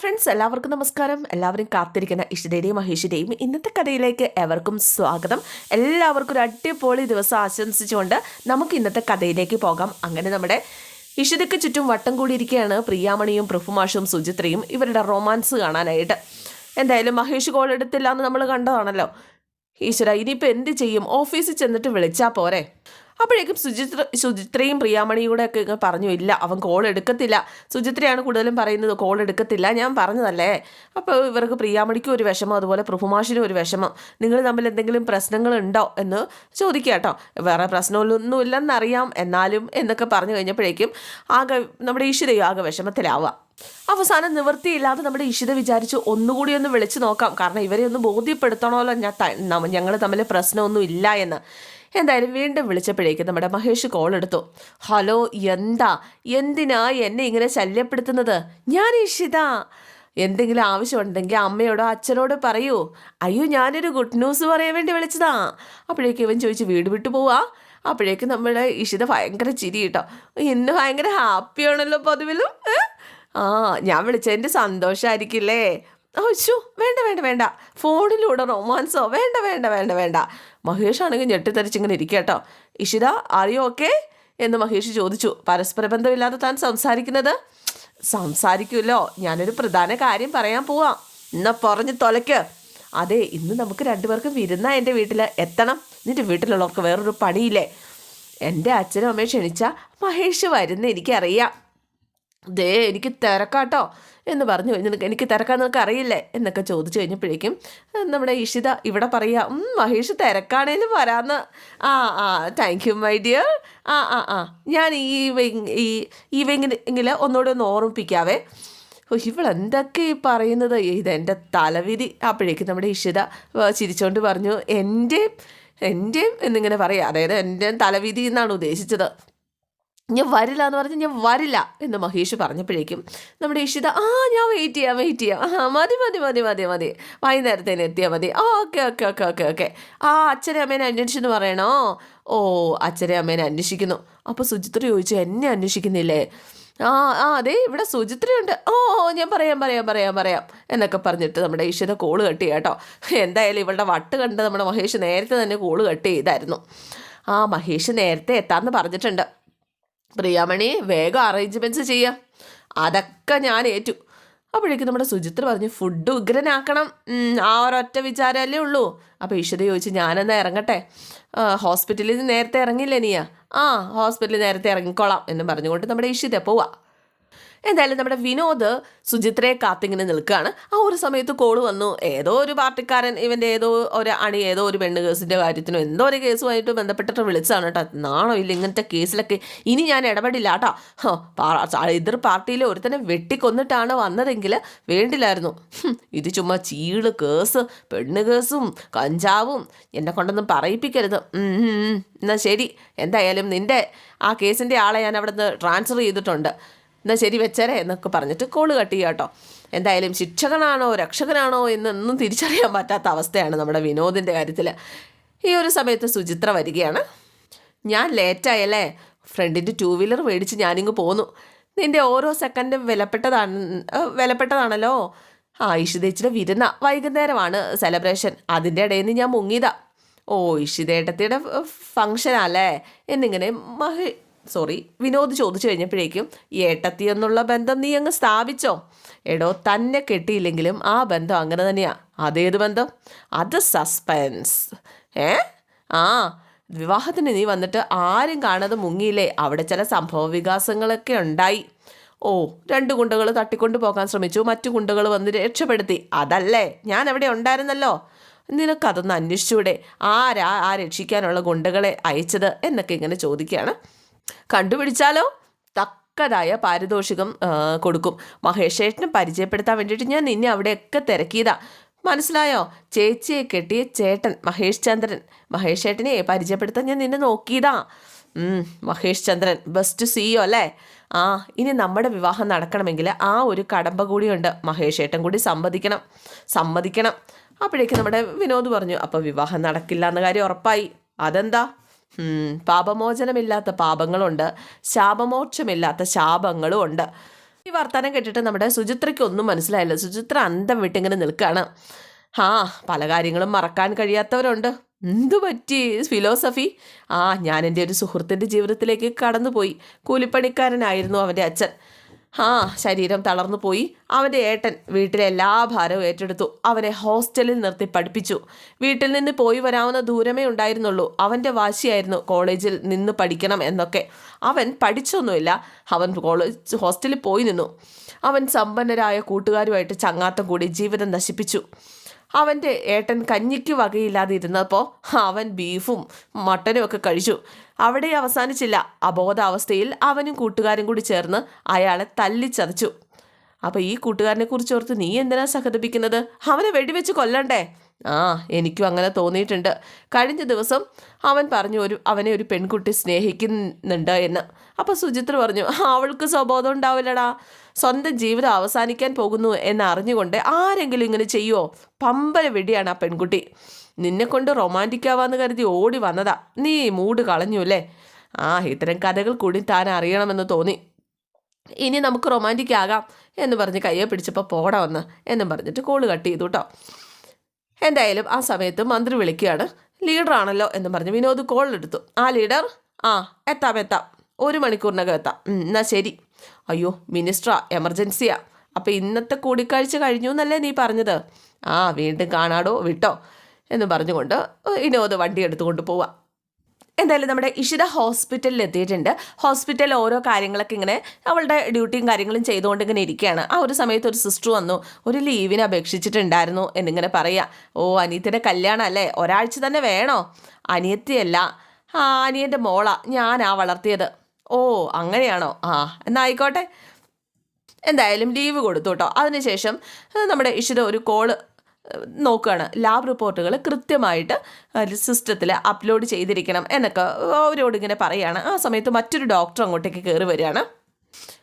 Friends എല്ലാവർക്കും നമസ്കാരം. എല്ലാവരും കാത്തിരിക്കുന്ന ഇഷ്ടയുടെയും മഹേഷിന്റെയും ഇന്നത്തെ കഥയിലേക്ക് എവർക്കും സ്വാഗതം. എല്ലാവർക്കും ഒരു അടിപൊളി ദിവസം ആശംസിച്ചുകൊണ്ട് നമുക്ക് ഇന്നത്തെ കഥയിലേക്ക് പോകാം. അങ്ങനെ നമ്മുടെ ഇഷിതയ്ക്ക് ചുറ്റും വട്ടം കൂടിയിരിക്കുകയാണ് പ്രിയാമണിയും പ്രഫുമാഷും സുചിത്രയും ഇവരുടെ റൊമാൻസ് കാണാനായിട്ട്. എന്തായാലും മഹേഷ് കോൾ എടുത്തില്ല എന്ന് നമ്മൾ കണ്ടതാണല്ലോ. ഈശ്വര ഇനിയിപ്പോൾ എന്ത് ചെയ്യും? ഓഫീസിൽ ചെന്നിട്ട് വിളിച്ചാൽ പോരെ? അപ്പോഴേക്കും സുചിത്ര സുചിത്രയും പ്രിയാമണിയും കൂടെ ഒക്കെ ഇങ്ങ് പറഞ്ഞു ഇല്ല അവൻ കോൾ എടുക്കത്തില്ല. സുചിത്രയാണ് കൂടുതലും പറയുന്നത് കോൾ എടുക്കത്തില്ല ഞാൻ പറഞ്ഞതല്ലേ? അപ്പോൾ ഇവർക്ക് പ്രിയാമണിക്കും ഒരു വിഷമം അതുപോലെ പ്രഭുമാഷിനും ഒരു വിഷമം. നിങ്ങൾ തമ്മിൽ എന്തെങ്കിലും പ്രശ്നങ്ങളുണ്ടോ? എന്ന് ചോദിക്കുക കേട്ടോ. വേറെ പ്രശ്നമൊന്നും ഇല്ലെന്നറിയാം എന്നാലും എന്നൊക്കെ പറഞ്ഞു കഴിഞ്ഞപ്പോഴേക്കും ആകെ നമ്മുടെ ഈശ്വരയും ആകെ വിഷമത്തിലാവുക. അവസാനം നിവൃത്തിയില്ലാതെ നമ്മുടെ ഇഷിത വിചാരിച്ചു ഒന്നുകൂടി ഒന്ന് വിളിച്ചു നോക്കാം കാരണം ഇവരെ ഒന്ന് ബോധ്യപ്പെടുത്തണമല്ലോ ഞാൻ ഞങ്ങൾ തമ്മിൽ പ്രശ്നമൊന്നും ഇല്ല എന്ന്. എന്തായാലും വീണ്ടും വിളിച്ചപ്പോഴേക്കും നമ്മുടെ മഹേഷ് കോൾ എടുത്തു. ഹലോ എന്താ? എന്തിനാ എന്നെ ഇങ്ങനെ ശല്യപ്പെടുത്തുന്നത്? ഞാൻ ഇഷിത. എന്തെങ്കിലും ആവശ്യമുണ്ടെങ്കിൽ അമ്മയോടോ അച്ഛനോടോ പറയൂ. അയ്യോ ഞാനൊരു ഗുഡ് ന്യൂസ് പറയാൻ വേണ്ടി വിളിച്ചതാ. അപ്പോഴേക്കും ഇവൻ ചോദിച്ച് വീട് വിട്ടു പോവാ? അപ്പോഴേക്കും നമ്മുടെ ഇഷിത ഭയങ്കര ചിരി കേട്ടോ. ഇന്ന് ഭയങ്കര ഹാപ്പിയാണല്ലോ പൊതുവിലും? ആ ഞാൻ വിളിച്ചതിന്റെ സന്തോഷമായിരിക്കില്ലേ അയ്യോ വേണ്ട വേണ്ട വേണ്ട. ഫോണിലൂടെ റൊമാൻസോ വേണ്ട വേണ്ട വേണ്ട വേണ്ട. മഹേഷ് ആണെങ്കിൽ ഞെട്ടിത്തരിച്ചിങ്ങനെ ഇരിക്കട്ടോ കേട്ടോ. ഇഷിത അറിയോ ഓക്കെ എന്ന് മഹേഷ് ചോദിച്ചു. പരസ്പര ബന്ധമില്ലാതെ താൻ സംസാരിക്കുന്നത്? സംസാരിക്കുമല്ലോ. ഞാനൊരു പ്രധാന കാര്യം പറയാൻ പോവാം. എന്നാ പറഞ്ഞ് തൊലയ്ക്ക് അതെ ഇന്ന് നമുക്ക് രണ്ടുപേർക്കും വിരുന്ന എന്റെ വീട്ടിൽ എത്തണം. നിന്റെ വീട്ടിലുള്ളവർക്ക് വേറൊരു പണിയില്ലേ? എന്റെ അച്ഛനും അമ്മയും ക്ഷണിച്ച മഹേഷ് വരുന്ന എനിക്കറിയാം ദേ എനിക്ക് തിരക്കാട്ടോ എന്ന് പറഞ്ഞു. കഴിഞ്ഞാൽ എനിക്ക് തിരക്കാൻ നിനക്ക് അറിയില്ലേ? എന്നൊക്കെ ചോദിച്ചു കഴിഞ്ഞപ്പോഴേക്കും നമ്മുടെ ഇഷിത ഇവിടെ പറയുക "ഉം, മഹേഷ് തിരക്കാണേലും വരാന്ന്. ആ ആ താങ്ക് യു മൈ ഡിയർ ആ ആ ആ ഞാൻ ഈ ഈ ഈ വെങ്ങിൽ ഒന്നുകൂടെ ഒന്ന് ഓർമ്മിപ്പിക്കാവേ. ഇവളെന്തൊക്കെ ഈ പറയുന്നത്? ഇതെന്റെ തലവിധി അപ്പോഴേക്കും നമ്മുടെ ഇഷിത ചിരിച്ചുകൊണ്ട് പറഞ്ഞു എന്റെയും എന്റെയും എന്നിങ്ങനെ പറയാം. അതായത് എന്റെ തലവിധി എന്നാണ് ഉദ്ദേശിച്ചത്. ഞാൻ വരില്ല എന്ന് പറഞ്ഞ് ഞാൻ വരില്ല എന്ന് മഹേഷ് പറഞ്ഞപ്പോഴേക്കും നമ്മുടെ ഇഷിത ആ ഞാൻ വെയിറ്റ് ചെയ്യാം വെയിറ്റ് ചെയ്യാം. ആ മതി മതി മതി മതി മതി. വൈകുന്നേരത്തേന് എത്തിയാൽ മതി. Okay okay okay okay okay. ആ അച്ഛനെ അമ്മേനെ അന്വേഷിച്ചെന്ന് പറയണോ? ഓ അച്ഛനെ അമ്മേനെ അന്വേഷിക്കുന്നു. അപ്പോൾ സുചിത്ര ചോദിച്ചു എന്നെ അന്വേഷിക്കുന്നില്ലേ? ആ ആ അതെ ഇവിടെ സുചിത്രയുണ്ട്. ഓ ഞാൻ പറയാം പറയാം പറയാം പറയാം. എന്നൊക്കെ പറഞ്ഞിട്ട് നമ്മുടെ ഈശ്വര കോൾ കട്ട് കേട്ടോ എന്തായാലും ഇവളുടെ വട്ട് കണ്ട് നമ്മുടെ മഹേഷ് നേരത്തെ തന്നെ കോൾ കട്ട് ചെയ്തായിരുന്നു. ആ മഹേഷ് നേരത്തെ എത്താമെന്ന് പറഞ്ഞിട്ടുണ്ട്. പ്രിയാമണി വേഗം അറേഞ്ച്മെന്റ്സ് ചെയ്യാം. അതൊക്കെ ഞാൻ ഏറ്റു. അപ്പോഴേക്കും നമ്മുടെ സുജിത്ര പറഞ്ഞു ഫുഡ് ഉഗ്രനാക്കണം. ആ ഒരൊറ്റ വിചാരമല്ലേ ഉള്ളൂ. അപ്പോൾ ഈശ്വര ചോദിച്ചു ഞാനെന്നാ ഇറങ്ങട്ടെ? ഹോസ്പിറ്റലിൽ നേരത്തെ ഇറങ്ങില്ലേ നീയാ? ആ ഹോസ്പിറ്റലിൽ നേരത്തെ ഇറങ്ങിക്കോളാം എന്ന് പറഞ്ഞുകൊണ്ട് നമ്മുടെ ഈശ്വര പോവാ. എന്തായാലും നമ്മുടെ വിനോദ് സുചിത്രയെ കാത്തിങ്ങനെ നിൽക്കുകയാണ്. ആ ഒരു സമയത്ത് കോൾ വന്നു. ഏതോ ഒരു പാർട്ടിക്കാരൻ ഇവന്റെ ഏതോ ഒരു അണി ഏതോ ഒരു പെണ്ണ് കേസിന്റെ കാര്യത്തിനോ എന്തോ ഒരു കേസുമായിട്ട് ബന്ധപ്പെട്ടിട്ട് വിളിച്ചതാണ് കേട്ടോ. നാണോ ഇല്ല ഇങ്ങനത്തെ കേസിലൊക്കെ? ഇനി ഞാൻ ഇടപെടില്ല കേട്ടോ. എതിർ പാർട്ടിയിൽ ഒരുത്തനെ വെട്ടിക്കൊന്നിട്ടാണ് വന്നതെങ്കിൽ വേണ്ടില്ലായിരുന്നു. ഇത് ചുമ്മാ ചീൾ കേസ് പെണ്ണ് കേസും കഞ്ചാവും എന്നെ കൊണ്ടൊന്നും പറയിപ്പിക്കരുത്. ഉം, ഉം, ഉം. എന്നാ ശരി. എന്തായാലും നിന്റെ ആ കേസിന്റെ ആളെ ഞാൻ അവിടുന്ന് ട്രാൻസ്ഫർ ചെയ്തിട്ടുണ്ട്. എന്നാൽ ശരി വെച്ചേരെ എന്നൊക്കെ പറഞ്ഞിട്ട് കോൾ കട്ട് ചെയ്യുക കേട്ടോ എന്തായാലും ശിക്ഷകനാണോ രക്ഷകനാണോ എന്നൊന്നും തിരിച്ചറിയാൻ പറ്റാത്ത അവസ്ഥയാണ് നമ്മുടെ വിനോദിന്റെ കാര്യത്തിൽ ഈ ഒരു സമയത്ത് സുചിത്ര വരികയാണ്. ഞാൻ ലേറ്റായല്ലേ ഫ്രണ്ടിന്റെ ടൂ വീലർ മേടിച്ച് ഞാനിങ്ങ് പോന്നു. നിന്റെ ഓരോ സെക്കൻഡും വിലപ്പെട്ടതാണ് വിലപ്പെട്ടതാണല്ലോ? ആ ഇഷിതേച്ചിയുടെ വിരുന്ന വൈകുന്നേരമാണ് സെലിബ്രേഷൻ അതിന്റെ ഇടയിൽ നിന്ന് ഞാൻ മുങ്ങിയതാ. ഓ ഇഷിതേട്ടത്തിയുടെ ഫങ്ഷനല്ലേ എന്നിങ്ങനെ മഹേ സോറി വിനോദ് ചോദിച്ചു കഴിഞ്ഞപ്പോഴേക്കും ഏട്ടത്തി എന്നുള്ള ബന്ധം നീ അങ്ങ് സ്ഥാപിച്ചോ? എടോ തന്നെ കെട്ടിയില്ലെങ്കിലും ആ ബന്ധം അങ്ങനെ തന്നെയാണ് അതേത് ബന്ധം? അത് സസ്പെൻസ്. ഏ? ആ വിവാഹത്തിന് നീ വന്നിട്ട് ആരും കാണാതെ മുങ്ങിയില്ലേ? അവിടെ ചില സംഭവ വികാസങ്ങളൊക്കെ ഉണ്ടായി. ഓ രണ്ട് ഗുണ്ടകൾ തട്ടിക്കൊണ്ട് പോകാൻ ശ്രമിച്ചു. മറ്റു ഗുണ്ടകൾ വന്ന് രക്ഷപ്പെടുത്തി. അതല്ലേ? ഞാൻ അവിടെ ഉണ്ടായിരുന്നല്ലോ. നിനക്കതൊന്ന് അന്വേഷിച്ചൂടെ. ആരാ ആ രക്ഷിക്കാനുള്ള ഗുണ്ടകളെ അയച്ചത്? എന്നൊക്കെ ഇങ്ങനെ ചോദിക്കുകയാണ്. കണ്ടുപിടിച്ചാലോ? തക്കതായ പാരിതോഷികം കൊടുക്കും. മഹേഷേട്ടനെ പരിചയപ്പെടുത്താൻ വേണ്ടിയിട്ട് ഞാൻ നിന്നെ അവിടെയൊക്കെ തിരക്കിയതാ. മനസ്സിലായോ? ചേച്ചിയെ കെട്ടിയ ചേട്ടൻ മഹേഷ് ചന്ദ്രൻ. മഹേഷ് ചേട്ടനെ പരിചയപ്പെടുത്താൻ ഞാൻ നിന്നെ നോക്കിയതാ. മഹേഷ് ചന്ദ്രൻ ബെസ്റ്റ് സിഇഒ അല്ലേ? ആ ഇനി നമ്മുടെ വിവാഹം നടക്കണമെങ്കിൽ ആ ഒരു കടമ്പ കൂടിയുണ്ട്. മഹേഷ് ഏട്ടൻ കൂടി സമ്മതിക്കണം. സമ്മതിക്കണം. അപ്പോഴേക്ക് നമ്മുടെ വിനോദ് പറഞ്ഞു അപ്പോൾ വിവാഹം നടക്കില്ല എന്ന കാര്യം ഉറപ്പായി. അതെന്താ? പാപമോചനമില്ലാത്ത പാപങ്ങളുണ്ട് ശാപമോക്ഷമില്ലാത്ത ശാപങ്ങളും ഉണ്ട്. ഈ വർത്തമാനം കേട്ടിട്ട് നമ്മുടെ സുചിത്രയ്ക്ക് ഒന്നും മനസ്സിലായില്ല. സുചിത്ര അന്തം വിട്ടിങ്ങനെ നിൽക്കുകയാണ് ആ പല കാര്യങ്ങളും മറക്കാൻ കഴിയാത്തവരുണ്ട്. എന്തു പറ്റി ഫിലോസഫി? ആ ഞാൻ എന്റെ ഒരു സുഹൃത്തിന്റെ ജീവിതത്തിലേക്ക് കടന്നുപോയി. കൂലിപ്പണിക്കാരനായിരുന്നു അവന്റെ അച്ഛൻ. ആ ശരീരം തളർന്നു പോയി. അവന്റെ ഏട്ടൻ വീട്ടിലെ എല്ലാ ഭാരവും ഏറ്റെടുത്തു. അവനെ ഹോസ്റ്റലിൽ നിർത്തി പഠിപ്പിച്ചു. വീട്ടിൽ നിന്ന് പോയി വരാവുന്ന ദൂരമേ ഉണ്ടായിരുന്നുള്ളൂ. അവന്റെ വാശിയായിരുന്നു കോളേജിൽ നിന്ന് പഠിക്കണം എന്നൊക്കെ. അവൻ പഠിച്ചൊന്നുമില്ല. അവൻ കോളേജ് ഹോസ്റ്റലിൽ പോയി നിന്നു. അവൻ സമ്പന്നരായ കൂട്ടുകാരുമായിട്ട് ചങ്ങാത്തം കൂടി ജീവിതം നശിപ്പിച്ചു. അവന്റെ ഏട്ടൻ കഞ്ഞിക്ക് വകയില്ലാതെ ഇരുന്നപ്പോൾ അവൻ ബീഫും മട്ടനും ഒക്കെ കഴിച്ചു. അവിടെ അവസാനിച്ചില്ല. അബോധാവസ്ഥയിൽ അവനും കൂട്ടുകാരും കൂടി ചേർന്ന് അയാളെ തല്ലിച്ചതച്ചു. അപ്പോൾ ഈ കൂട്ടുകാരനെ കുറിച്ച് ഓർത്ത് നീ എന്തിനാ സഹതപിക്കുന്നത്? അവനെ വെടിവെച്ച് കൊല്ലണ്ടേ? ആ എനിക്കും അങ്ങനെ തോന്നിയിട്ടുണ്ട്. കഴിഞ്ഞ ദിവസം അവൻ പറഞ്ഞു ഒരു അവനെ ഒരു പെൺകുട്ടി സ്നേഹിക്കുന്നുണ്ട് എന്ന്. അപ്പോൾ സുചിത്ര പറഞ്ഞു അവൾക്ക് സ്വബോധം ഉണ്ടാവില്ലടാ. സ്വന്തം ജീവിതം അവസാനിക്കാൻ പോകുന്നു എന്ന് അറിഞ്ഞുകൊണ്ട് ആരെങ്കിലും ഇങ്ങനെ ചെയ്യുമോ പമ്പര വെടിയാണ് ആ പെൺകുട്ടി. നിന്നെക്കൊണ്ട് റൊമാന്റിക് ആവാന്ന് കരുതി ഓടി വന്നതാ. നീ മൂട് കളഞ്ഞു അല്ലേ? ആ ഇത്തരം കഥകൾ കൂടി താൻ അറിയണമെന്ന് തോന്നി. ഇനി നമുക്ക് റൊമാന്റിക് ആകാം എന്ന് പറഞ്ഞ് കയ്യെ പിടിച്ചപ്പോൾ പോടാ വന്ന് എന്നും പറഞ്ഞിട്ട് കോൾ കട്ട് ചെയ്തു കേട്ടോ എന്തായാലും ആ സമയത്ത് മന്ത്രി വിളിക്കുകയാണ്. ലീഡറാണല്ലോ എന്ന് പറഞ്ഞ് വിനോദ് കോൾ എടുത്തു. ആ ലീഡർ ആ എത്താം എത്താം. ഒരു മണിക്കൂറിനകം എത്താം. എന്നാൽ ശരി. അയ്യോ മിനിസ്റ്ററാ എമർജൻസിയാ. അപ്പം ഇന്നത്തെ കൂടിക്കാഴ്ച കഴിഞ്ഞു എന്നല്ലേ നീ പറഞ്ഞത്? ആ വീണ്ടും കാണാടോ വിട്ടോ എന്ന് പറഞ്ഞുകൊണ്ട് വിനോദ് വണ്ടി എടുത്തുകൊണ്ട് പോവാം. എന്തായാലും നമ്മുടെ ഇഷിത ഹോസ്പിറ്റലിൽ എത്തിയിട്ടുണ്ട്. ഹോസ്പിറ്റലിൽ ഓരോ കാര്യങ്ങളൊക്കെ ഇങ്ങനെ അവളുടെ ഡ്യൂട്ടിയും കാര്യങ്ങളും ചെയ്തുകൊണ്ട് ഇങ്ങനെ ഇരിക്കുകയാണ്. ആ ഒരു സമയത്ത് ഒരു സിസ്റ്റർ വന്നു. ഒരു ലീവിന് അപേക്ഷിച്ചിട്ടുണ്ടായിരുന്നു എന്നിങ്ങനെ പറയാം ഓ അനിയത്തിന്റെ കല്യാണം അല്ലേ ഒരാഴ്ച തന്നെ വേണോ? അനിയത്തിയല്ല. ആ അനിയന്റെ മോളാ. ഞാനാ വളർത്തിയത്. ഓ അങ്ങനെയാണോ? ആ എന്നാ ആയിക്കോട്ടെ എന്തായാലും ലീവ് കൊടുത്തു കേട്ടോ. അതിനുശേഷം നമ്മുടെ ഇഷിത ഒരു കോൾ നോക്കുകയാണ് ലാബ് റിപ്പോർട്ടുകൾ കൃത്യമായിട്ട് സിസ്റ്റത്തിൽ അപ്ലോഡ് ചെയ്തിരിക്കണം എന്നൊക്കെ അവരോട് ഇങ്ങനെ പറയുകയാണ് ആ സമയത്ത് മറ്റൊരു ഡോക്ടർ അങ്ങോട്ടേക്ക് കയറി വരികയാണ്.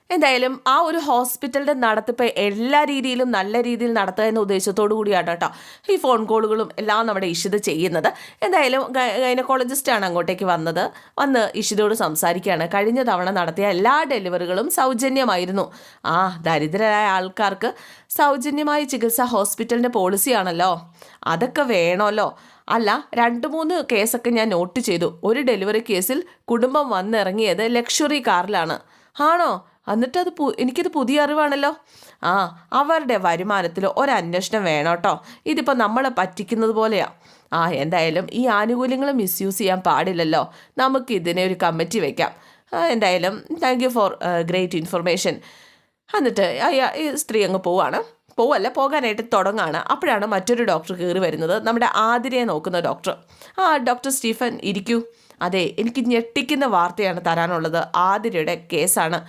എന്തായാലും ആ ഒരു ഹോസ്പിറ്റലിന്റെ നടത്തിപ്പ് എല്ലാ രീതിയിലും നല്ല രീതിയിൽ നടത്തുക എന്ന ഉദ്ദേശത്തോടു കൂടിയാണ് കേട്ടോ ഈ ഫോൺ കോളുകളും എല്ലാം നമ്മുടെ ഇഷിത് ചെയ്യുന്നത്. എന്തായാലും ഗൈനക്കോളജിസ്റ്റാണ് അങ്ങോട്ടേക്ക് വന്നത്. വന്ന് ഇഷിതോട് സംസാരിക്കുകയാണ്. കഴിഞ്ഞ തവണ നടത്തിയ എല്ലാ ഡെലിവറികളും സൗജന്യമായിരുന്നു. ആ ദരിദ്രരായ ആൾക്കാർക്ക് സൗജന്യമായ ചികിത്സ ഹോസ്പിറ്റലിന്റെ പോളിസിയാണല്ലോ. അതൊക്കെ വേണമല്ലോ. അല്ല രണ്ട് മൂന്ന് കേസൊക്കെ ഞാൻ നോട്ട് ചെയ്തു. ഒരു ഡെലിവറി കേസിൽ കുടുംബം വന്നിറങ്ങിയത് ലക്ഷറി കാറിലാണ്. ആണോ? എന്നിട്ടത് പു എനിക്കത് പുതിയ അറിവാണല്ലോ. ആ അവരുടെ വരുമാനത്തിൽ ഒരന്വേഷണം വേണം കേട്ടോ ഇതിപ്പോൾ നമ്മളെ പറ്റിക്കുന്നത് പോലെയാ. ആ എന്തായാലും ഈ ആനുകൂല്യങ്ങൾ മിസ്യൂസ് ചെയ്യാൻ പാടില്ലല്ലോ. നമുക്ക് ഇതിനെ ഒരു കമ്മിറ്റി വയ്ക്കാം എന്തായാലും thank you for great information എന്നിട്ട് അയ്യാ ഈ സ്ത്രീ അങ്ങ് പോവാണ്. പോവല്ല പോകാനായിട്ട് തുടങ്ങാണ്. അപ്പോഴാണ് മറ്റൊരു ഡോക്ടർ കയറി വരുന്നത്. നമ്മുടെ ആതിരയെ നോക്കുന്ന ഡോക്ടർ ആ ഡോക്ടർ സ്റ്റീഫൻ ഇരിക്കൂ. അതെ എനിക്ക് ഞെട്ടിക്കുന്ന വാർത്തയാണ് തരാനുള്ളത്. ആതിരയുടെ കേസാണ്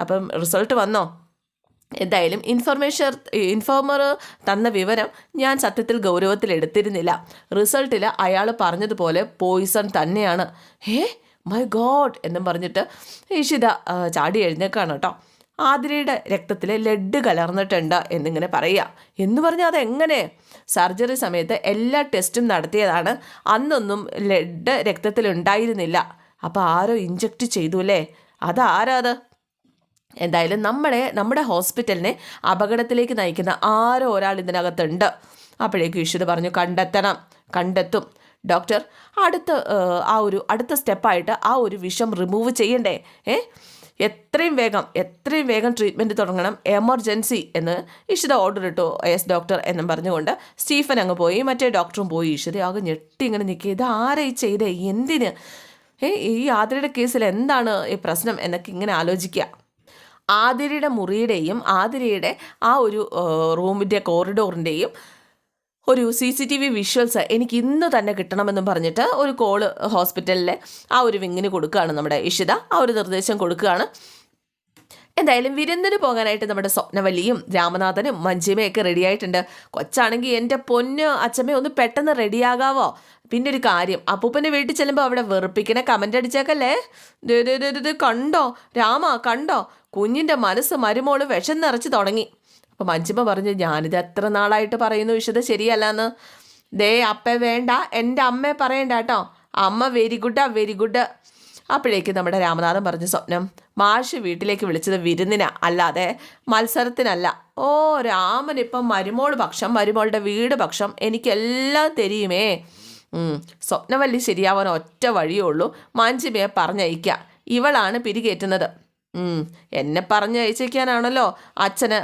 അപ്പം റിസൾട്ട് വന്നോ? എന്തായാലും ഇൻഫർമേഷൻ ഇൻഫോമർ തന്ന വിവരം ഞാൻ സത്യത്തിൽ ഗൗരവത്തിൽ എടുത്തിരുന്നില്ല. റിസൾട്ടിൽ അയാൾ പറഞ്ഞതുപോലെ പോയിസൺ തന്നെയാണ്. ഹേ മൈ ഗോഡ് എന്നും പറഞ്ഞിട്ട് ഇഷിത ചാടി എഴുന്നേക്കാണ് കേട്ടോ. ആതിരയുടെ രക്തത്തിൽ ലെഡ് കലർന്നിട്ടുണ്ട് എന്നിങ്ങനെ പറയുക. എന്ന് പറഞ്ഞാൽ അതെങ്ങനെ? സർജറി സമയത്ത് എല്ലാ ടെസ്റ്റും നടത്തിയതാണ്. അന്നൊന്നും ലെഡ് രക്തത്തിൽ ഉണ്ടായിരുന്നില്ല അപ്പോൾ ആരോ ഇഞ്ചക്റ്റ് ചെയ്തു അല്ലേ? അതാരാ അത് എന്തായാലും നമ്മളെ നമ്മുടെ ഹോസ്പിറ്റലിനെ അപകടത്തിലേക്ക് നയിക്കുന്ന ആരോ ഒരാൾ ഇതിനകത്തുണ്ട്. അപ്പോഴേക്കും ഈശ്വര പറഞ്ഞു കണ്ടെത്തണം കണ്ടെത്തും. ഡോക്ടർ അടുത്ത ആ ഒരു അടുത്ത സ്റ്റെപ്പായിട്ട് ആ ഒരു വിഷം റിമൂവ് ചെയ്യണ്ടേ? ഏ? എത്രയും വേഗം എത്രയും വേഗം ട്രീറ്റ്മെന്റ് തുടങ്ങണം. എമർജൻസി എന്ന് ഈശ്വര ഓർഡർ ഇട്ടു. എസ് ഡോക്ടർ എന്നും പറഞ്ഞുകൊണ്ട് സ്റ്റീഫൻ അങ്ങ് പോയി. മറ്റേ ഡോക്ടറും പോയി. ഈശ്വര ആകെ ഞെട്ടി ഇങ്ങനെ നിൽക്കുക ഇത് ആരായി ചെയ്തേ? എന്തിന്? ഏ ഈ ആതിരയുടെ കേസിൽ എന്താണ് ഈ പ്രശ്നം? എന്നൊക്കെ ഇങ്ങനെ ആലോചിക്കുക. ആതിരയുടെ മുറിയുടെയും ആതിരയുടെ ആ ഒരു റൂമിന്റെ കോറിഡോറിന്റെയും ഒരു C C T V visuals എനിക്ക് ഇന്ന് തന്നെ കിട്ടണമെന്നും പറഞ്ഞിട്ട് ഒരു കോൾ ഹോസ്പിറ്റലിലെ ആ ഒരു വിങ്ങിന് കൊടുക്കുകയാണ് നമ്മുടെ ഇഷിത. ആ ഒരു നിർദ്ദേശം കൊടുക്കുകയാണ്. എന്തായാലും വിരുന്നിന് പോകാനായിട്ട് നമ്മുടെ സ്വപ്നവല്ലിയും രാമനാഥനും മഞ്ജിമയൊക്കെ റെഡിയായിട്ടുണ്ട് കൊച്ചാണെങ്കിൽ എന്റെ പൊന്ന് അച്ഛമ്മ ഒന്ന് പെട്ടെന്ന് റെഡിയാകാവോ പിന്നെ ഒരു കാര്യം അപ്പൂപ്പന്റെ വീട്ടിൽ ചെല്ലുമ്പോൾ അവിടെ വെറുപ്പിക്കണ കമന്റ് അടിച്ചേക്കല്ലേ? കണ്ടോ? രാമ കണ്ടോ? കുഞ്ഞിന്റെ മനസ്സ് മരുമോൾ വിഷം നിറച്ച് തുടങ്ങി. അപ്പോൾ മഞ്ജിമ പറഞ്ഞു ഞാനിത് എത്ര നാളായിട്ട് പറയുന്നു വിശദ ശരിയല്ലെന്ന്? ദേ അപ്പ വേണ്ട എന്റെ അമ്മയെ പറയണ്ട കേട്ടോ. അമ്മ വെരി ഗുഡാ വെരി ഗുഡ്. അപ്പോഴേക്ക് നമ്മുടെ രാമനാഥൻ പറഞ്ഞ സ്വപ്നം മാഷ് വീട്ടിലേക്ക് വിളിച്ചത് വിരുന്നിനാ അല്ലാതെ മത്സരത്തിനല്ല. ഓ രാമൻ ഇപ്പം മരുമോൾ പക്ഷം മരുമോളുടെ വീട് പക്ഷം എനിക്കെല്ലാം തെരിയുമേ. സ്വപ്നവല്ലി ശരിയാവാൻ ഒറ്റ വഴിയേ ഉള്ളൂ. മാഞ്ചിമയെ പറഞ്ഞയക്കുക ഇവളാണ് പിരികേറ്റുന്നത്. എന്നെ എന്നെ പറഞ്ഞയച്ചിരിക്കാനാണല്ലോ അച്ഛന്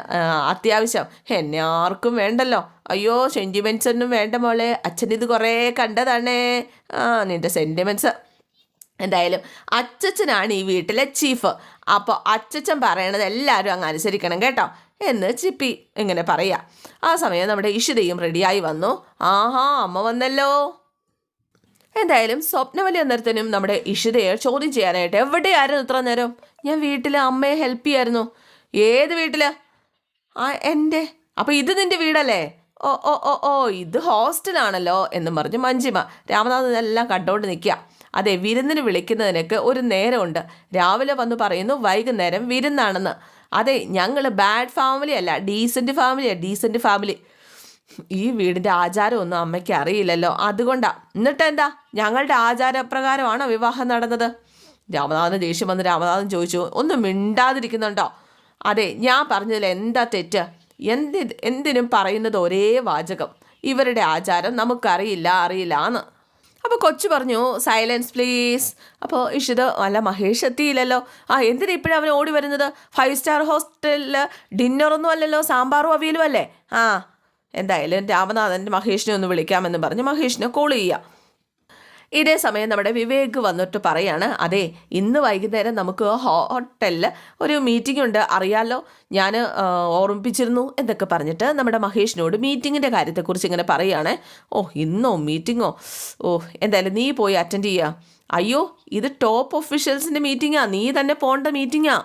അത്യാവശ്യം. എന്നെ ആർക്കും വേണ്ടല്ലോ. അയ്യോ സെന്റിമെന്റ്സ് ഒന്നും വേണ്ട മോളെ. അച്ഛൻ ഇത് കുറേ കണ്ടതാണേ. ആ നിന്റെ സെന്റിമെന്റ്സ് എന്തായാലും അച്ചച്ചനാണ് ഈ വീട്ടിലെ ചീഫ് അപ്പോൾ അച്ചച്ചൻ പറയണത് എല്ലാവരും അങ്ങ് അനുസരിക്കണം കേട്ടോ. എന്ന് ചിപ്പി ഇങ്ങനെ പറയുക ആ സമയം നമ്മുടെ ഇഷിതയും റെഡിയായി വന്നു. ആഹാ അമ്മ വന്നല്ലോ. എന്തായാലും സ്വപ്നവലി അന്നേരത്തിനും നമ്മുടെ ഇഷിതയെ ചോദ്യം ചെയ്യാനായിട്ട് എവിടെയായിരുന്നു ഇത്ര നേരം? ഞാൻ വീട്ടിൽ അമ്മയെ ഹെൽപ്പ് ചെയ്യായിരുന്നു. ഏത് വീട്ടിൽ ആ എന്റെ. അപ്പോൾ ഇത് നിന്റെ വീടല്ലേ? ഓ ഓ ഓ ഓ ഇത് ഹോസ്റ്റലാണല്ലോ എന്നും പറഞ്ഞ് മഞ്ജിമ രാമനാഥൻ എല്ലാം കണ്ടോണ്ട് നിൽക്കുക അതെ വിരുന്നിന് വിളിക്കുന്നതിനൊക്കെ ഒരു നേരമുണ്ട്. രാവിലെ വന്ന് പറയുന്നു വൈകുന്നേരം വിരുന്നാണെന്ന്. അതെ ഞങ്ങൾ ബാഡ് ഫാമിലി അല്ല ഡീസന്റ് ഫാമിലിയാണ് ഡീസന്റ് ഫാമിലി ഈ വീടിന്റെ ആചാരമൊന്നും അമ്മയ്ക്ക് അറിയില്ലല്ലോ. അതുകൊണ്ടാ. എന്നിട്ട് എന്താ? ഞങ്ങളുടെ ആചാരപ്രകാരമാണോ വിവാഹം നടന്നത്? രാമനാഥൻ ദേഷ്യം വന്ന് രാമനാഥൻ ചോദിച്ചു ഒന്നും മിണ്ടാതിരിക്കുന്നുണ്ടോ? അതെ ഞാൻ പറഞ്ഞതിൽ എന്താ തെറ്റ്? എന്തി എന്തിനും പറയുന്നത് ഒരേ വാചകം. ഇവരുടെ ആചാരം നമുക്കറിയില്ല അറിയില്ല എന്ന്. അപ്പോൾ കൊച്ചു പറഞ്ഞു സൈലൻസ് പ്ലീസ് അപ്പോൾ ഇഷിത് അല്ല മഹേഷ് എത്തിയില്ലല്ലോ. ആ എന്തിനാ ഇപ്പോഴും അവൻ ഓടി വരുന്നത്? ഫൈവ് സ്റ്റാർ ഹോസ്റ്റലിൽ ഡിന്നറൊന്നും അല്ലല്ലോ സാമ്പാറും അവിയലും അല്ലേ? ആ എന്തായാലും രാമനാഥന്റെ മഹേഷിനെ ഒന്ന് വിളിക്കാമെന്ന് പറഞ്ഞ്. മഹേഷിനെ കോൾ ചെയ്യാം. ഇതേ സമയം നമ്മുടെ വിവേക് വന്നിട്ട് പറയാണ് അതെ ഇന്ന് വൈകുന്നേരം നമുക്ക് ഹോട്ടലിൽ ഒരു മീറ്റിംഗ് ഉണ്ട് അറിയാലോ? ഞാൻ ഓർമ്മിപ്പിച്ചിരുന്നു എന്നൊക്കെ പറഞ്ഞിട്ട് നമ്മുടെ മഹേഷിനോട് മീറ്റിങ്ങിന്റെ കാര്യത്തെക്കുറിച്ച് ഇങ്ങനെ പറയുകയാണ് ഓ ഇന്നോ? മീറ്റിങ്ങോ ഓ എന്തായാലും നീ പോയി അറ്റൻഡ് ചെയ്യുക അയ്യോ ഇത് ടോപ്പ് ഒഫീഷ്യൽസിന്റെ മീറ്റിങ്ങാണ് നീ തന്നെ പോകേണ്ട മീറ്റിങ്ങാ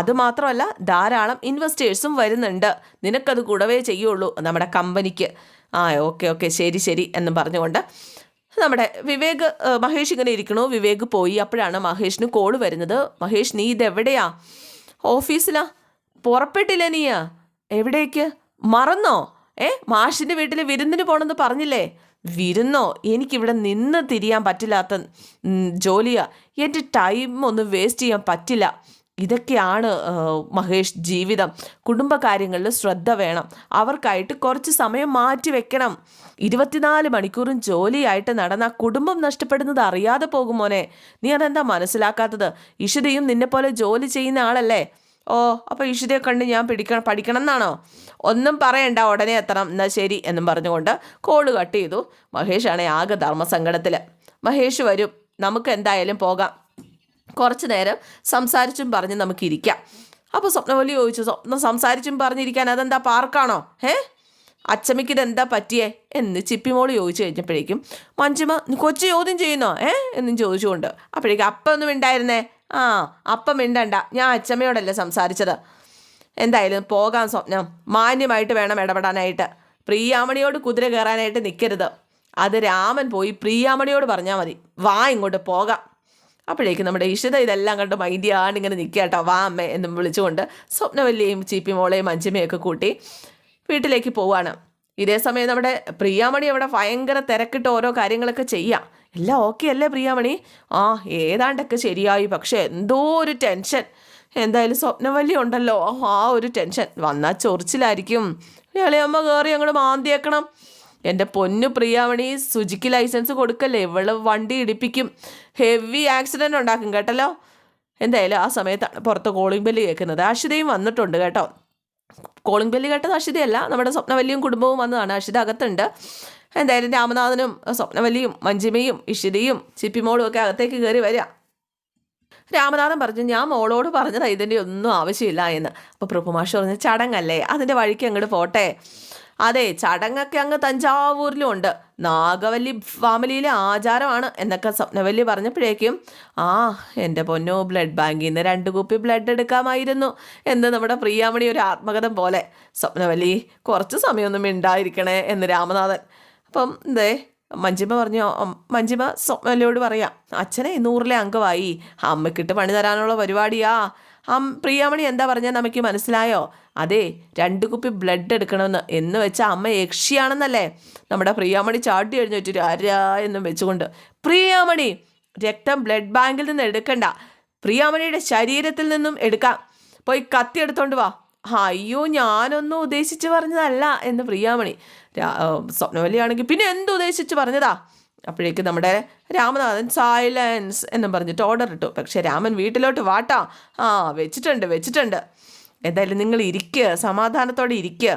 അത് മാത്രമല്ല ധാരാളം ഇൻവെസ്റ്റേഴ്സും വരുന്നുണ്ട്. നിനക്കത് കൂടവേ ചെയ്യുള്ളൂ നമ്മുടെ കമ്പനിക്ക് ആ ഓക്കെ ഓക്കെ ശരി ശരി എന്നും പറഞ്ഞുകൊണ്ട് നമ്മുടെ വിവേക് മഹേഷ് ഇങ്ങനെ ഇരിക്കണു. വിവേക് പോയി. അപ്പോഴാണ് മഹേഷിന് കോൾ വരുന്നത്. മഹേഷ് നീ ഇതെവിടെയാ ഓഫീസിലാ? പുറപ്പെട്ടില്ല നീയാ എവിടേക്ക്? മറന്നോ? ഏ മാഷിന്റെ വീട്ടിൽ വിരുന്നിന് പോകണമെന്ന് പറഞ്ഞില്ലേ? വിരുന്നോ? എനിക്കിവിടെ നിന്ന് തിരിയാൻ പറ്റില്ലാത്ത ജോലിയാ. എന്റെ ടൈം ഒന്നും വേസ്റ്റ് ചെയ്യാൻ പറ്റില്ല. ഇതൊക്കെയാണ് മഹേഷ് ജീവിതം. കുടുംബകാര്യങ്ങളിൽ ശ്രദ്ധ വേണം. അവർക്കായിട്ട് കുറച്ച് സമയം മാറ്റി വെക്കണം. ഇരുപത്തിനാല് മണിക്കൂറും ജോലിയായിട്ട് നടന്ന കുടുംബം നഷ്ടപ്പെടുന്നത് അറിയാതെ പോകുമോനെ നീ അതെന്താ മനസ്സിലാക്കാത്തത്? ഇഷിതയും നിന്നെപ്പോലെ ജോലി ചെയ്യുന്ന ആളല്ലേ? ഓ അപ്പോൾ ഇഷിതയെ കണ്ട് ഞാൻ പിടിക്കണം പഠിക്കണം എന്നാണോ ഒന്നും പറയണ്ട ഉടനെ എത്തണം. എന്നാൽ ശരി എന്നും പറഞ്ഞുകൊണ്ട് കോൾ കട്ട് ചെയ്തു. മഹേഷാണെ ആകെ ധർമ്മസങ്കടത്തിൽ മഹേഷ് വരും. നമുക്ക് എന്തായാലും പോകാം. കുറച്ച് നേരം സംസാരിച്ചും പറഞ്ഞ് നമുക്കിരിക്കാം. അപ്പോൾ സ്വപ്നവലി ചോദിച്ചു സ്വപ്നം സംസാരിച്ചും പറഞ്ഞിരിക്കാൻ അതെന്താ പാർക്കാണോ ഏ അച്ചമ്മയ്ക്ക് ഇതെന്താ പറ്റിയേ എന്ന് ചിപ്പിമോൾ ചോദിച്ചു കഴിഞ്ഞപ്പോഴേക്കും മഞ്ജുമ "നീ കൊച്ചു ചോദ്യം ചെയ്യുന്നോ ഏ? എന്നും ചോദിച്ചുകൊണ്ട്. അപ്പോഴേക്കും അപ്പം ഒന്നും ഉണ്ടായിരുന്നേ ആ അപ്പം മിണ്ടണ്ട. ഞാൻ അച്ചമ്മയോടല്ലേ സംസാരിച്ചത്. എന്തായാലും പോകാൻ സ്വപ്നം. മാന്യമായിട്ട് വേണം ഇടപെടാനായിട്ട്. പ്രിയാമണിയോട് കുതിര കയറാനായിട്ട് നിൽക്കരുത് അത് രാമൻ പോയി പ്രിയാമണിയോട് പറഞ്ഞാൽ മതി. വാ ഇങ്ങോട്ട് പോകാം. അപ്പോഴേക്കും നമ്മുടെ ഇഷിത ഇതെല്ലാം കണ്ട് മൈൻഡിയാണ് ഇങ്ങനെ നിൽക്കുക കേട്ടോ. വാ അമ്മേ എന്നും വിളിച്ചുകൊണ്ട് സ്വപ്നവല്ലിയും ചീപ്പി മോളെയും കൂട്ടി വീട്ടിലേക്ക് പോവാണ്. ഇതേ സമയം നമ്മുടെ പ്രിയാമണി അവിടെ ഭയങ്കര തിരക്കിട്ട് ഓരോ കാര്യങ്ങളൊക്കെ ചെയ്യാം. എല്ലാം ഓക്കെ അല്ലേ പ്രിയാമണി? ആ ഏതാണ്ടൊക്കെ ശരിയായി. പക്ഷെ എന്തോ ഒരു ടെൻഷൻ എന്തായാലും സ്വപ്നവല്ലി ഉണ്ടല്ലോ. ആ ഒരു ടെൻഷൻ വന്നാൽ ചൊറിച്ചിലായിരിക്കും. ഇളയമ്മ കയറി അങ്ങോട്ട് മാന്തിയേക്കണം. എന്റെ പൊന്നു പ്രിയാമണി സുജിക്ക് ലൈസൻസ് കൊടുക്കല്ലേ? ഇവൾ വണ്ടി ഇടിപ്പിക്കും. ഹെവി ആക്സിഡന്റ് ഉണ്ടാക്കും കേട്ടല്ലോ. എന്തായാലും ആ സമയത്താണ് പുറത്ത് കോളിംഗ് ബെല്ല് കേൾക്കുന്നത്. അഷിതയും വന്നിട്ടുണ്ട് കേട്ടോ. കോളിംഗ് ബെല്ല് കേട്ടത് അഷിതയല്ല നമ്മുടെ സ്വപ്നവല്ലിയും കുടുംബവും വന്നതാണ്. അഷിത അകത്തുണ്ട് എന്തായാലും രാമനാഥനും സ്വപ്നവല്ലിയും മഞ്ജിമയും ഇഷിതയും ചിപ്പിമോളും ഒക്കെ അകത്തേക്ക് കയറി വരിക. രാമനാഥൻ പറഞ്ഞു ഞാൻ മോളോട് പറഞ്ഞതാ ഇതിന്റെ ഒന്നും ആവശ്യമില്ല എന്ന്. അപ്പോൾ പ്രഭുമാഷ് പറഞ്ഞു ചടങ്ങല്ലേ അതിന്റെ വഴിക്ക് അങ്ങോട്ട് പോട്ടെ. അതെ ചടങ്ങൊക്കെ അങ്ങ് തഞ്ചാവൂരിലും ഉണ്ട്. നാഗവല്ലി ഫാമിലിയിലെ ആചാരമാണ് എന്നൊക്കെ സ്വപ്നവല്ലി പറഞ്ഞപ്പോഴേക്കും ആ എന്റെ പൊന്നു ബ്ലഡ് ബാങ്കിൽ നിന്ന് രണ്ട് കുപ്പി ബ്ലഡ് എടുക്കാമായിരുന്നു എന്ന് നമ്മുടെ പ്രിയാമണി ഒരു ആത്മകഥം പോലെ. സ്വപ്നവല്ലി കുറച്ച് സമയമൊന്നും മിണ്ടായിരിക്കണേ എന്ന് രാമനാഥൻ. അപ്പം എന്തേ മഞ്ജിമ പറഞ്ഞു "ഉം, മഞ്ജിമ സ്വപ്നവല്ലിയോട് പറയാം അച്ഛനെ നൂറിലെ അംഗമായി അമ്മക്കിട്ട് പണി തരാനുള്ള പരിപാടിയാ. അം പ്രിയാമണി എന്താ പറഞ്ഞാൽ നമുക്ക് മനസ്സിലായോ? അതെ രണ്ട് കുപ്പി ബ്ലഡ് എടുക്കണമെന്ന്. എന്ന് വെച്ചാൽ അമ്മ യക്ഷിയാണെന്നല്ലേ? നമ്മുടെ പ്രിയാമണി ചാടി എഴുന്നേറ്റ് ആരാ എന്നും വെച്ചുകൊണ്ട്. പ്രിയാമണി രക്തം ബ്ലഡ് ബാങ്കിൽ നിന്ന് എടുക്കണ്ട. പ്രിയാമണിയുടെ ശരീരത്തിൽ നിന്നും എടുക്കാം. പോയി കത്തി എടുത്തോണ്ട് വാ. അയ്യോ ഞാനൊന്നും ഉദ്ദേശിച്ച് പറഞ്ഞതല്ല എന്ന് പ്രിയാമണി. സ്വപ്നവല്ലിയാണെങ്കിൽ പിന്നെ എന്ത് ഉദ്ദേശിച്ച് പറഞ്ഞതാ? അപ്പോഴേക്ക് നമ്മുടെ രാമനാഥൻ സൈലൻസ് എന്നും പറഞ്ഞിട്ട് ഓർഡർ ഇട്ടു. പക്ഷേ രാമൻ വീട്ടിലോട്ട് വാട്ടാ. ആ വെച്ചിട്ടുണ്ട് വെച്ചിട്ടുണ്ട്. എന്തായാലും നിങ്ങൾ ഇരിക്കുക സമാധാനത്തോടെ ഇരിക്കുക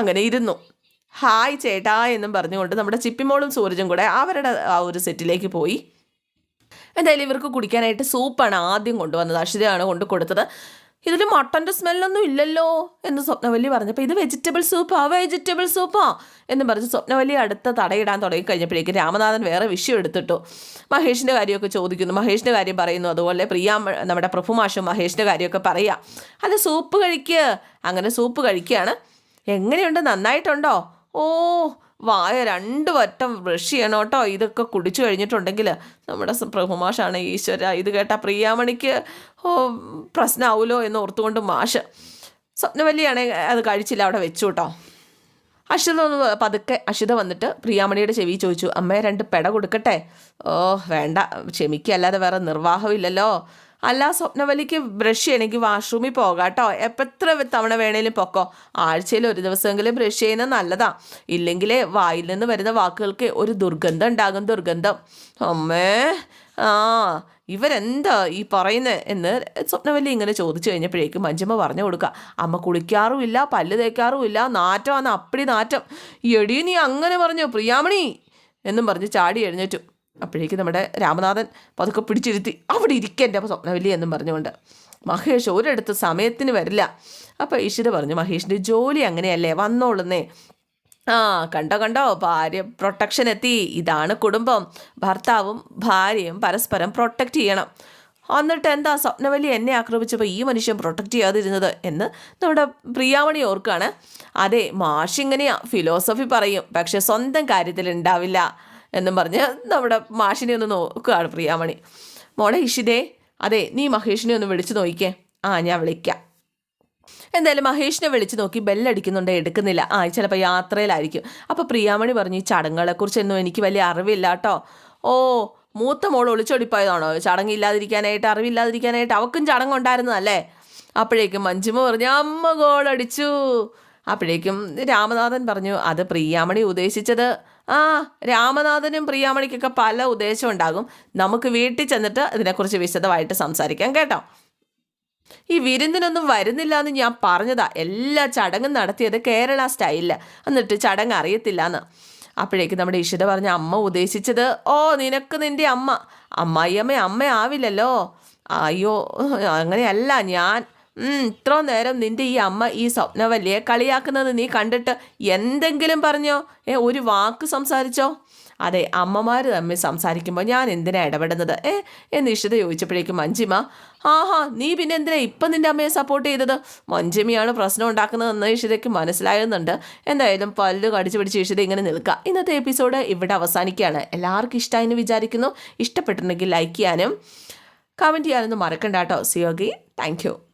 അങ്ങനെ ഇരുന്നു. ഹായ് ചേട്ടാ എന്നും പറഞ്ഞുകൊണ്ട് നമ്മുടെ ചിപ്പിമോളും സൂരജും കൂടെ അവരുടെ ആ ഒരു സെറ്റിലേക്ക് പോയി. എന്തായാലും ഇവർക്ക് കുടിക്കാനായിട്ട് സൂപ്പാണ് ആദ്യം കൊണ്ടുവന്നത്. അക്ഷിതയാണ് കൊണ്ട് കൊടുത്തത്. ഇതിൽ മട്ടന്റെ സ്മെല്ലൊന്നും ഇല്ലല്ലോ എന്ന് സ്വപ്നവല്ലി പറഞ്ഞപ്പോൾ ഇത് വെജിറ്റബിൾ സൂപ്പാ വെജിറ്റബിൾ സൂപ്പാ എന്ന് പറഞ്ഞ് സ്വപ്നവല്ലി അടുത്ത തടയിടാൻ തുടങ്ങി കഴിഞ്ഞപ്പോഴേക്കും രാമനാഥൻ വേറെ വിഷയം എടുത്തിട്ടു. മഹേഷിന്റെ കാര്യമൊക്കെ ചോദിക്കുന്നു. മഹേഷിന്റെ കാര്യം പറയുന്നു. അതുപോലെ പ്രിയ നമ്മുടെ പ്രഭുമാഷും മഹേഷിന്റെ കാര്യമൊക്കെ പറയുക അത് സൂപ്പ് കഴിക്കുക അങ്ങനെ സൂപ്പ് കഴിക്കുകയാണ് എങ്ങനെയുണ്ട്? നന്നായിട്ടുണ്ടോ? ഓ വായ രണ്ട് വട്ടം ബ്രഷ് ചെയ്യണം കേട്ടോ. ഇതൊക്കെ കുടിച്ചു കഴിഞ്ഞിട്ടുണ്ടെങ്കിൽ നമ്മുടെ പ്രഭുമാഷാണ് ഈശ്വര ഇത് കേട്ട പ്രിയാമണിക്ക് പ്രശ്നമാവുമല്ലോ എന്ന് ഓർത്തുകൊണ്ട് മാഷ് സ്വപ്നവല്ലിയാണ് അത് കഴിച്ചില്ല അവിടെ വെച്ചു കേട്ടോ. അശിത ഒന്ന് പതുക്കെ അശിത വന്നിട്ട് പ്രിയാമണിയുടെ ചെവി ചോദിച്ചു അമ്മയെ രണ്ട് പെട കൊടുക്കട്ടെ? ഓ വേണ്ട ക്ഷമിക്കല്ലാതെ വേറെ നിർവാഹമില്ലല്ലോ. അല്ല സ്വപ്നവലിക്ക് ബ്രഷ് ചെയ്യണമെങ്കിൽ വാഷ്റൂമിൽ പോകാം കേട്ടോ. എത്ര തവണ വേണേലും പൊക്കോ. ആഴ്ചയിൽ ഒരു ദിവസമെങ്കിലും ബ്രഷ് ചെയ്യുന്നത് നല്ലതാ. ഇല്ലെങ്കിലേ വായിൽ നിന്ന് വരുന്ന വാക്കുകൾക്ക് ഒരു ദുർഗന്ധം ഉണ്ടാകും ദുർഗന്ധം. അമ്മേ ആ ഇവരെന്താ ഈ പറയുന്നത് എന്ന് സ്വപ്നവല്ലി ഇങ്ങനെ ചോദിച്ചു കഴിഞ്ഞപ്പോഴേക്കും മഞ്ജമ്മ പറഞ്ഞു കൊടുക്കുക അമ്മ കുളിക്കാറുമില്ല പല്ല് തേക്കാറുമില്ല നാറ്റമാണ് അപ്പടി നാറ്റം. എടീ നീ അങ്ങനെ പറഞ്ഞു പ്രിയാമണി? എന്നും പറഞ്ഞ് ചാടി എഴുന്നേറ്റു. അപ്പോഴേക്കും നമ്മുടെ രാമനാഥൻ പതുക്കെ പിടിച്ചിരുത്തി അവിടെ ഇരിക്കേണ്ട അപ്പോൾ സ്വപ്നവല്ലി എന്നും പറഞ്ഞുകൊണ്ട്. മഹേഷ് ഒരിടത്ത് സമയത്തിന് വരില്ല. അപ്പോൾ ഈശ്വര പറഞ്ഞു മഹേഷിന്റെ ജോലി അങ്ങനെയല്ലേ? വന്നോളുന്നേ. ആ കണ്ടോ കണ്ടോ ഭാര്യ പ്രൊട്ടക്ഷൻ എത്തി. ഇതാണ് കുടുംബം. ഭർത്താവും ഭാര്യയും പരസ്പരം പ്രൊട്ടക്റ്റ് ചെയ്യണം. എന്നിട്ട് എന്താ സ്വപ്നവലി എന്നെ ആക്രമിച്ചപ്പോൾ ഈ മനുഷ്യൻ പ്രൊട്ടക്റ്റ് ചെയ്യാതിരുന്നത്? എന്ന് നമ്മുടെ പ്രിയാമണി ഓർക്കാണ് അതെ മാഷിങ്ങനെയാ ഫിലോസഫി പറയും. പക്ഷെ സ്വന്തം കാര്യത്തിൽ ഉണ്ടാവില്ല എന്നും പറഞ്ഞ് നമ്മുടെ മാഷിനെ ഒന്ന് നോക്കുകയാണ് പ്രിയാമണി. മോളെ ഇഷിതേ അതെ നീ മഹേഷിനെ ഒന്ന് വിളിച്ചു നോക്കിക്കേ. ആ ഞാൻ വിളിക്കാം. എന്തായാലും മഹേഷിനെ വിളിച്ചു നോക്കി ബെല്ലടിക്കുന്നുണ്ട് എടുക്കുന്നില്ല. ആ ചിലപ്പോൾ യാത്രയിലായിരിക്കും. അപ്പോൾ പ്രിയാമണി പറഞ്ഞു ഈ ചടങ്ങുകളെക്കുറിച്ചൊന്നും എനിക്ക് വലിയ അറിവില്ല കേട്ടോ. ഓ മൂത്ത മോൾ ഒളിച്ചൊടിപ്പോയതാണോ? ചടങ്ങില്ലാതിരിക്കാനായിട്ട് അറിവില്ലാതിരിക്കാനായിട്ട് അവക്കും ചടങ്ങുണ്ടായിരുന്നതല്ലേ? അപ്പോഴേക്കും മഞ്ജുമ പറഞ്ഞു അമ്മ ഗോളടിച്ചു. അപ്പോഴേക്കും രാമനാഥൻ പറഞ്ഞു അത് പ്രിയാമണി ഉദ്ദേശിച്ചത് ആ രാമനാഥനും പ്രിയാമണിക്കൊക്കെ പല ഉദ്ദേശം ഉണ്ടാകും. നമുക്ക് വീട്ടിൽ ചെന്നിട്ട് ഇതിനെക്കുറിച്ച് വിശദമായിട്ട് സംസാരിക്കാം കേട്ടോ. ഈ വിരുന്നിനൊന്നും വരുന്നില്ല എന്ന് ഞാൻ പറഞ്ഞതാ. എല്ലാ ചടങ്ങും നടത്തിയത് കേരള സ്റ്റൈലിൽ. എന്നിട്ട് ചടങ്ങ് അറിയത്തില്ല എന്ന് അപ്പോഴേക്ക് നമ്മുടെ ഇഷിത പറഞ്ഞ അമ്മ ഉദ്ദേശിച്ചത് ഓ നിനക്ക് നിന്റെ അമ്മ. അമ്മായിയമ്മ അമ്മ ആവില്ലല്ലോ. അയ്യോ അങ്ങനെയല്ല ഞാൻ ഇത്ര നേരം നിന്റെ ഈ അമ്മ ഈ സ്വപ്നവല്ലിയെ കളിയാക്കുന്നത് നീ കണ്ടിട്ട് എന്തെങ്കിലും പറഞ്ഞോ? ഏ ഒരു വാക്ക് സംസാരിച്ചോ? അതെ അമ്മമാർ തമ്മിൽ സംസാരിക്കുമ്പോൾ ഞാൻ എന്തിനാ ഇടപെടുന്നത്? ഏ എന്ന് ഇഷിത ചോദിച്ചപ്പോഴേക്കും മഞ്ജിമ ആഹാ നീ പിന്നെ എന്തിനാ ഇപ്പം നിന്റെ അമ്മയെ സപ്പോർട്ട് ചെയ്തത്? മഞ്ജിമയാണ് പ്രശ്നം ഉണ്ടാക്കുന്നതെന്ന് ഇഷിതയ്ക്ക് മനസ്സിലാകുന്നുണ്ട്. എന്തായാലും പല്ല് കടിച്ചു പിടിച്ച് ഇഷിത ഇങ്ങനെ നിൽക്കുക. ഇന്നത്തെ എപ്പിസോഡ് ഇവിടെ അവസാനിക്കുകയാണ്. എല്ലാവർക്കും ഇഷ്ടമായെന്ന് വിചാരിക്കുന്നു. ഇഷ്ടപ്പെട്ടിട്ടുണ്ടെങ്കിൽ ലൈക്ക് ചെയ്യാനും കമന്റ് ചെയ്യാനൊന്നും മറക്കണ്ട കേട്ടോ. സിയോഗി താങ്ക്